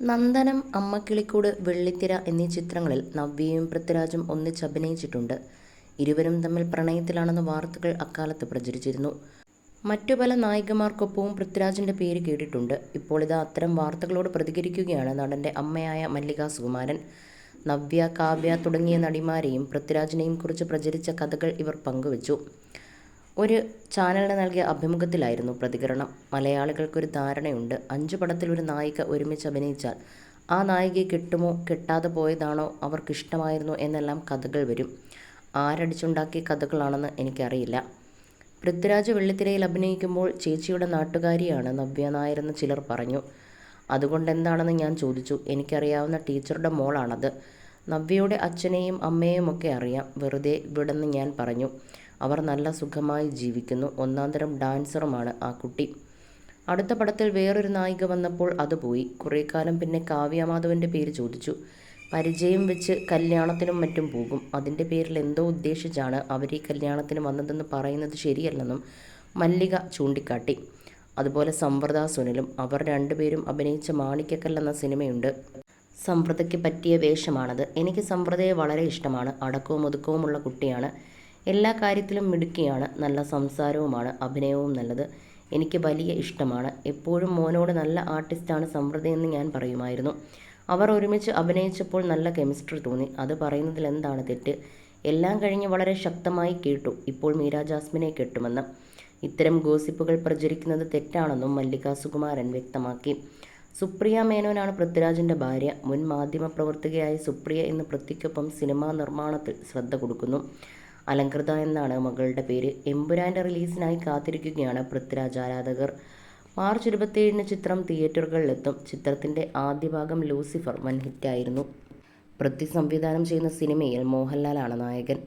നന്ദനം അമ്മക്കിളിക്കൂട് വെള്ളിത്തിര എന്നീ ചിത്രങ്ങളിൽ നവ്യയും പൃഥ്വിരാജും ഒന്നിച്ച് അഭിനയിച്ചിട്ടുണ്ട്. ഇരുവരും തമ്മിൽ പ്രണയത്തിലാണെന്ന വാർത്തകൾ അക്കാലത്ത് പ്രചരിച്ചിരുന്നു. മറ്റു പല നായികമാർക്കൊപ്പവും പൃഥ്വിരാജിന്റെ പേര് കേട്ടിട്ടുണ്ട്. ഇപ്പോൾ ഇത് അത്തരം വാർത്തകളോട് പ്രതികരിക്കുകയാണ് നടന്റെ അമ്മയായ മല്ലിക സുകുമാരൻ. നവ്യ കാവ്യ തുടങ്ങിയ നടിമാരെയും പൃഥ്വിരാജിനെയും കുറിച്ച് പ്രചരിച്ച കഥകൾ ഇവർ പങ്കുവച്ചു. ഒരു ചാനലിന് നൽകിയ അഭിമുഖത്തിലായിരുന്നു പ്രതികരണം. മലയാളികൾക്കൊരു ധാരണയുണ്ട്. അഞ്ചു പടത്തിൽ ഒരു നായിക ഒരുമിച്ച് അഭിനയിച്ചാൽ ആ നായികയെ കിട്ടുമോ കിട്ടാതെ പോയതാണോ അവർക്കിഷ്ടമായിരുന്നോ എന്നെല്ലാം കഥകൾ വരും. ആരടിച്ചുണ്ടാക്കിയ കഥകളാണെന്ന് എനിക്കറിയില്ല. പൃഥ്വിരാജ് വെള്ളിത്തിരയിൽ അഭിനയിക്കുമ്പോൾ ചേച്ചിയുടെ നാട്ടുകാരിയാണ് നവ്യ നായരെന്ന് ചിലർ പറഞ്ഞു. അതുകൊണ്ടെന്താണെന്ന് ഞാൻ ചോദിച്ചു. എനിക്കറിയാവുന്ന ടീച്ചറുടെ മോളാണത്. നവ്യയുടെ അച്ഛനെയും അമ്മയെയും ഒക്കെ അറിയാം. വെറുതെ വിടെന്ന് ഞാൻ പറഞ്ഞു അവർ നല്ല സുഖമായി ജീവിക്കുന്നു. ഒന്നാന്തരം ഡാൻസറുമാണ് ആ കുട്ടി. അടുത്ത പടത്തിൽ വേറൊരു നായിക വന്നപ്പോൾ അത് പോയി. കുറേ കാലം പിന്നെ കാവ്യമാധവന്റെ പേര് ചോദിച്ചു. പരിചയം വെച്ച് കല്യാണത്തിനും മറ്റും പോകും. അതിന്റെ പേരിൽ എന്തോ ഉദ്ദേശിച്ചാണ് അവർ ഈ കല്യാണത്തിന് വന്നതെന്ന് പറയുന്നത് ശരിയല്ലെന്നും മല്ലിക ചൂണ്ടിക്കാട്ടി. അതുപോലെ സംവൃത സുനിലും അവർ രണ്ടുപേരും അഭിനയിച്ച മാണിക്കക്കൽ എന്ന സിനിമയുണ്ട്. സംവൃതയ്ക്ക് പറ്റിയ വേഷമാണത്. എനിക്ക് സമ്പ്രദയെ വളരെ ഇഷ്ടമാണ്. അടക്കവും ഒതുക്കവുമുള്ള കുട്ടിയാണ്. എല്ലാ കാര്യത്തിലും മിടുക്കിയാണ്. നല്ല സംസാരവുമാണ്. അഭിനയവും നല്ലത്. എനിക്ക് വലിയ ഇഷ്ടമാണ്. എപ്പോഴും മോനോട് നല്ല ആർട്ടിസ്റ്റാണ് സമ്പ്രദയെന്ന് ഞാൻ പറയുമായിരുന്നു. അവർ ഒരുമിച്ച് അഭിനയിച്ചപ്പോൾ നല്ല കെമിസ്ട്രി തോന്നി. അത് പറയുന്നതിൽ എന്താണ് തെറ്റ്? എല്ലാം കഴിഞ്ഞ് വളരെ ശക്തമായി കേട്ടു. ഇപ്പോൾ മീര ജാസ്മിനെ കെട്ടുമെന്ന്. ഇത്തരം ഗോസിപ്പുകൾ പ്രചരിക്കുന്നത് തെറ്റാണെന്നും മല്ലിക സുകുമാരൻ വ്യക്തമാക്കി. സുപ്രിയ മേനോനാണ് പൃഥ്വിരാജിന്റെ ഭാര്യ. മുൻ മാധ്യമപ്രവർത്തകയായ സുപ്രിയ എന്ന പൃഥ്വിക്കൊപ്പം സിനിമാ നിർമ്മാണത്തിൽ ശ്രദ്ധ കൊടുക്കുന്നു. അലങ്കൃത എന്നാണ് മകളുടെ പേര്. എമ്പുരാന്റെ റിലീസിനായി കാത്തിരിക്കുകയാണ് പൃഥ്വിരാജ് ആരാധകർ. മാർച്ച് ഇരുപത്തിയേഴിന് ചിത്രം തിയേറ്ററുകളിലെത്തും. ചിത്രത്തിന്റെ ആദ്യ ഭാഗം ലൂസിഫർ വൻ ഹിറ്റായിരുന്നു. പൃഥ്വി സംവിധാനം ചെയ്യുന്ന സിനിമയിൽ മോഹൻലാലാണ് നായകൻ.